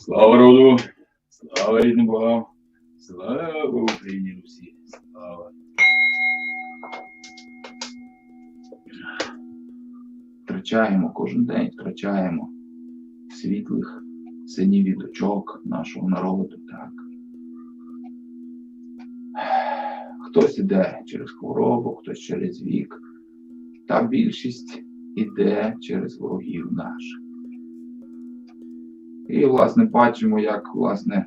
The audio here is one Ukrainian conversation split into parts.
Слава роду! Слава рідним богам! Слава Україні Русі! Слава! Втрачаємо кожен день, втрачаємо світлих синів і дочок нашого народу. Так. Хтось іде через хворобу, хтось через вік, та більшість іде через ворогів наших. І, власне, бачимо, як, власне,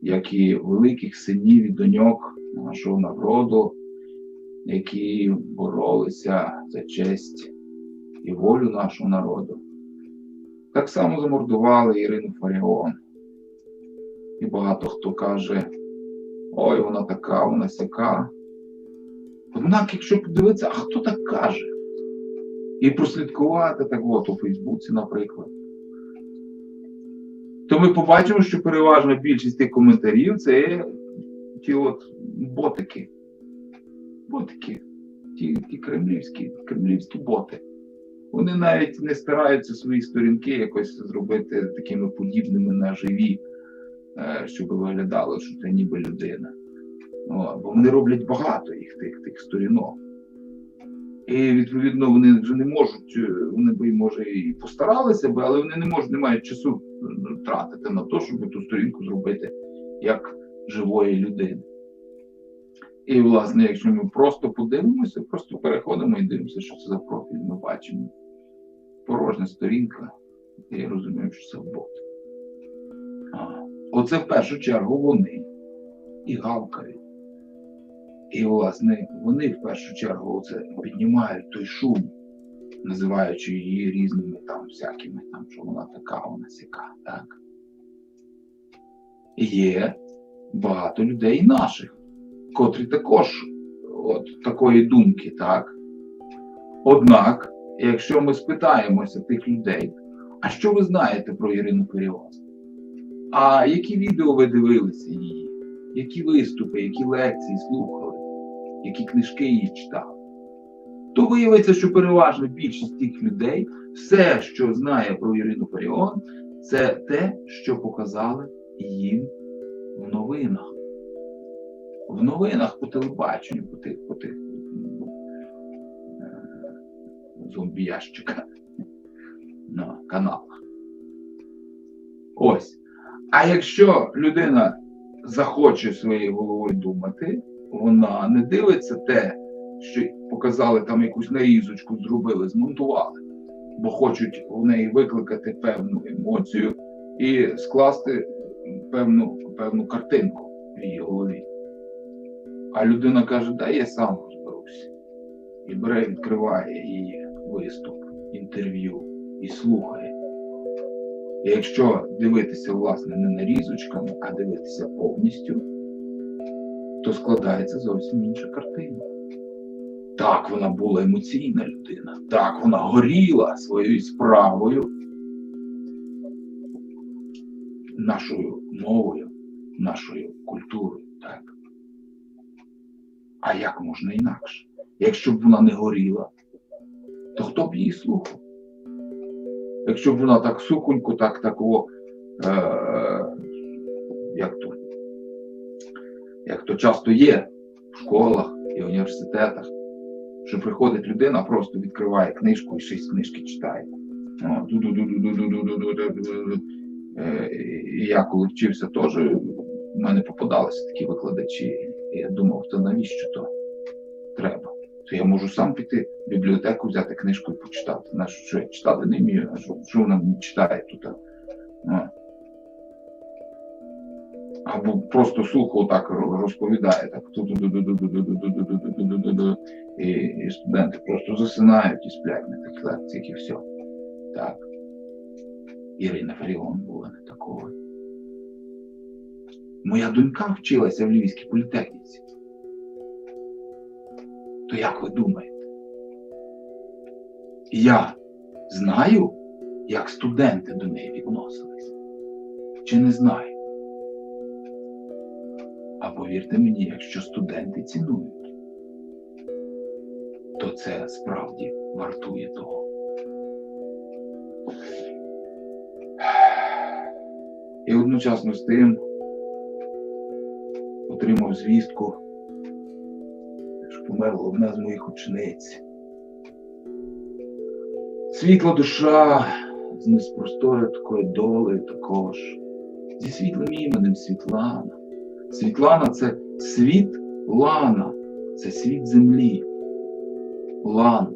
як і великих синів і доньок нашого народу, які боролися за честь і волю нашого народу. Так само замордували Ірину Фаріон. І багато хто каже, ой, вона така, вона сяка. Однак, якщо подивитися, а хто так каже? І прослідкувати так от у Фейсбуці, наприклад. То ми побачимо, що переважна більшість тих коментарів це ті от ботики. Ботики. Ті, ті кремлівські, кремлівські боти. Вони навіть не стараються свої сторінки якось зробити такими подібними на живі, е, щоб виглядало, що це ніби людина. О, бо вони роблять багато їх тих, тих сторінок. І відповідно вони вже не можуть, е, вони би може і постаралися би, але вони не можуть, не мають часу е, тратити на те, щоб ту сторінку зробити як живої людини. І, власне, якщо ми просто подивимося, просто переходимо і дивимося, що це за профіль, ми бачимо. Порожня сторінка, і я розумію, що це бот. Оце в першу чергу вони і гавкають. І, власне, вони в першу чергу оце піднімають той шум, називаючи її різними там всякими, там, що вона така, вона сяка, так. Є багато людей наших, котрі також от такої думки, так. Однак, якщо ми спитаємося тих людей, а що ви знаєте про Ірину Періоз? А які відео ви дивилися її? Які виступи, які лекції слухали? Які книжки її читали, то виявиться, що переважна більшість тих людей, все, що знає про Ірину Фаріон, це те, що показали їм в новинах. В новинах по телебаченню, по тих по тих е, зомбі-ящиках на каналах. Ось. А якщо людина захоче своєю головою думати, вона не дивиться те, що показали там якусь нарізочку, зробили, змонтували, бо хочуть в неї викликати певну емоцію і скласти певну певну картинку в її голові. А людина каже, да я сам розберуся. І бере, відкриває її виступ, інтерв'ю і слухає. І якщо дивитися, власне, не нарізочками, а дивитися повністю то складається зовсім інша картина. Так, вона була емоційна людина, так, вона горіла своєю справою, нашою мовою, нашою культурою. так. А як можна інакше? Якщо б вона не горіла, то хто б її слухав? Якщо б вона так сухонько, так такого, е, як то як то часто є в школах і університетах, що приходить людина, просто відкриває книжку і шість книжки читає. І я коли вчився, теж в мене попадалися такі викладачі. І я думав, то навіщо то треба? То я можу сам піти в бібліотеку, взяти книжку і почитати. Нащо що я читати не вмію, а що вона мені читає тут? Або просто сухо так розповідає, так і, і студенти просто засинають і сплять на тих лекціях і все. Так. Ірина Фаріон була не такою. Моя донька вчилася в Львівській політехніці. То як ви думаєте? Я знаю, як студенти до неї відносились? Чи не знаю? Повірте мені, якщо студенти цінують, то це справді вартує того. І одночасно з тим отримав звістку, що померла одна з моїх учениць. Світла душа з неспростою такою долею також, зі світлим іменем Світлана. Світлана це світ Лана, це світ землі. Лан.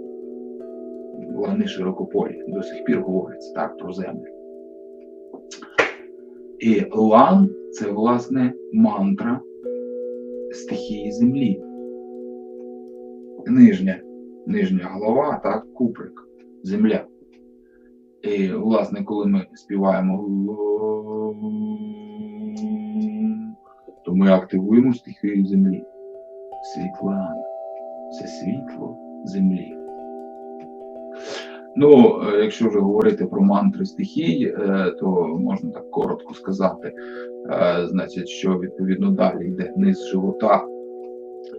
Лани широкополі. До сих пір говориться так про землю. І лан це, власне, мантра стихії землі. Нижня, нижня голова, так, куприк, земля. І, власне, коли ми співаємо, то ми активуємо стихію землі. Світлана. Це світло землі. Ну, е, якщо вже говорити про мантри стихій, е, то можна так коротко сказати. Е, Значить, що відповідно далі йде низ живота,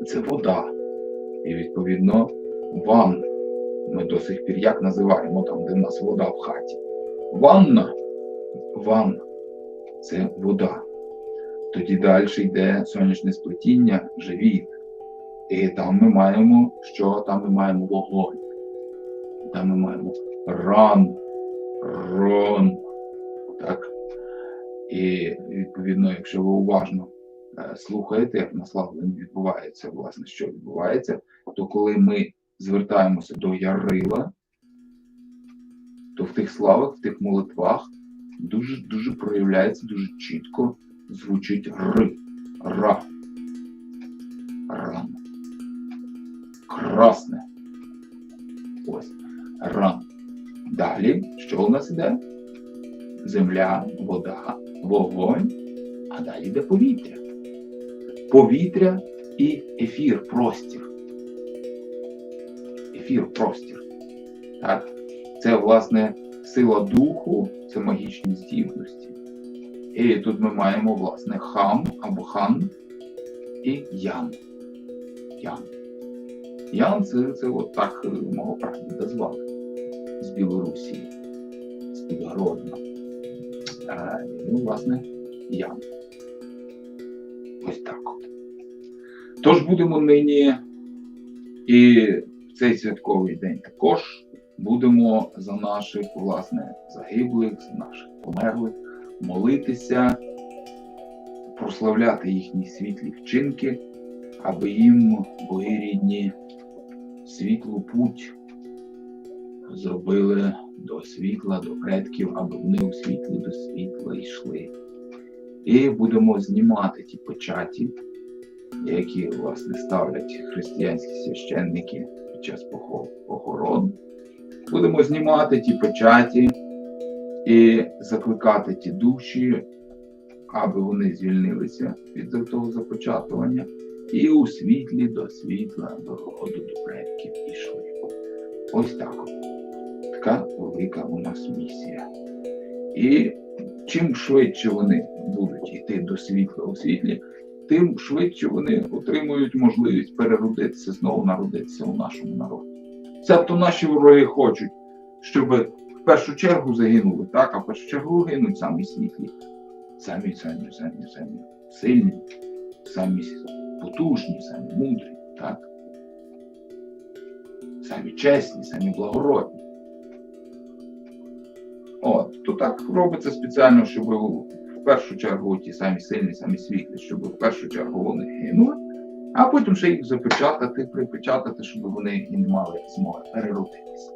це вода. І відповідно ван. Ми до сих пір як називаємо там, де в нас вода в хаті. Ванна. Ванна це вода. Тоді далі йде сонячне сплетіння, живіт. І там ми маємо, що там ми маємо вогонь. Там ми маємо ран, рон. Так. І відповідно, якщо ви уважно е, слухаєте, як на славленні відбувається, власне, що відбувається, то коли ми звертаємося до Ярила, то в тих славах, в тих молитвах дуже дуже проявляється, дуже чітко звучить р, ра, ран. Красне. Ось ран. Далі, що у нас іде? Земля, вода, вогонь, а далі йде повітря. Повітря і ефір, простір. Ефір, простір. Так? Це, власне, сила духу, це магічні здібності. І тут ми маємо, власне, хам або хан і ян. Ян. Ян це, це от так е, мого прадіда звали з Білорусі, з Підгородна. Ну, власне, Ян. Ось так от. Тож будемо нині і в цей святковий день також будемо за наших, власне, загиблих, за наших померлих молитися, прославляти їхні світлі вчинки, аби їм боги рідні світлу путь зробили до світла, до предків, аби вони у світлі до світла йшли. І будемо знімати ті печаті, які, власне, ставлять християнські священники під час похорон. Будемо знімати ті печаті і закликати ті душі, аби вони звільнилися від того започатування і у світлі до світла, до роду, до предків ішли. Ось так. Така велика у нас місія. І чим швидше вони будуть йти до світла у світлі, тим швидше вони отримують можливість переродитися, знову народитися у нашому народі. Себто наші вороги хочуть, щоб в першу чергу загинули, так, а в першу чергу гинуть самі світлі, самі, самі, самі, самі сильні, самі потужні, самі мудрі, так? Самі чесні, самі благородні. От, то так робиться спеціально, щоб в першу чергу ті самі сильні, самі світлі, щоб в першу чергу вони гинули, а потім ще їх запечатати, припечатати, щоб вони і не мали змоги переродитися.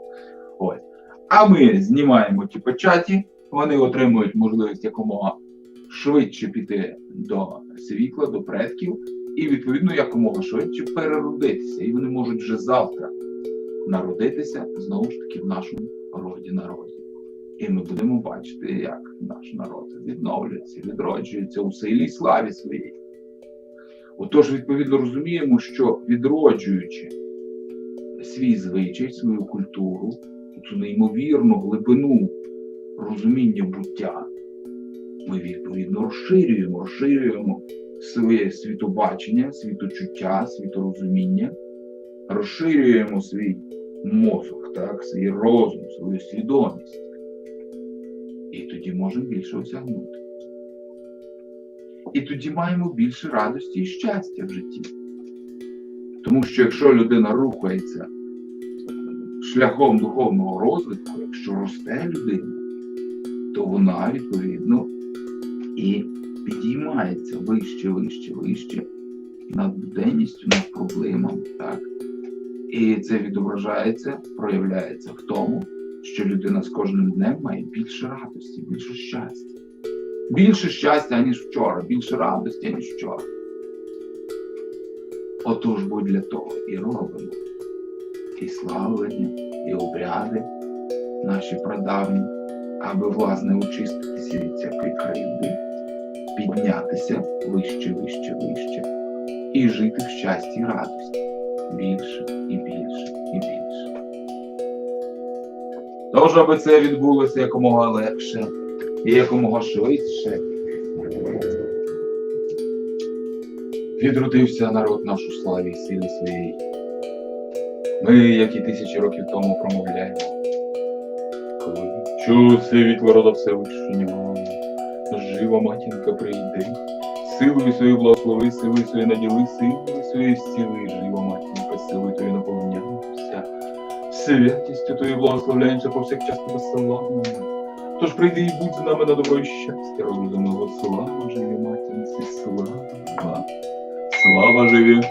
Ось. А ми знімаємо ті печаті, вони отримують можливість якомога швидше піти до світла, до предків, і відповідно якомога швидше переродитися. І вони можуть вже завтра народитися знову ж таки в нашому роді народі. І ми будемо бачити, як наш народ відновлюється, відроджується у силі і славі своїй. Отож, відповідно, розуміємо, що відроджуючи свій звичай, свою культуру, цю неймовірну глибину розуміння буття, ми відповідно розширюємо, розширюємо своє світобачення, світочуття, світорозуміння, розширюємо свій мозок, так, свій розум, свою свідомість. І тоді можемо більше осягнути. І тоді маємо більше радості і щастя в житті. Тому що якщо людина рухається шляхом духовного розвитку, якщо росте людина, то вона відповідно і підіймається вище, вище, вище над буденністю, над проблемами. Так? І це відображається, проявляється в тому, що людина з кожним днем має більше радості, більше щастя. Більше щастя, ніж вчора, більше радості, ніж вчора. Отож, бо для того і робимо і славлення, і обряди наші прадавні, аби власне очиститися від всякої кривди, піднятися вище, вище, вище і жити в щасті і радості більше і більше і більше. Тож, аби це відбулося якомога легше і якомога швидше. Відродився народ наш у славі і силі своєї. Ми, як і тисячі років тому, промовляємо. Коли чую світло рода Всевишнього, жива матінка прийде, силою свою благослови, силою свою наділи, силою свою зціли, жива матінка, силою твою наповняємося, святістю твою благословляємося повсякчас славимо. Тож прийди і будь з нами на добро і щастя, розумного слава живі матінці, слава, слава живі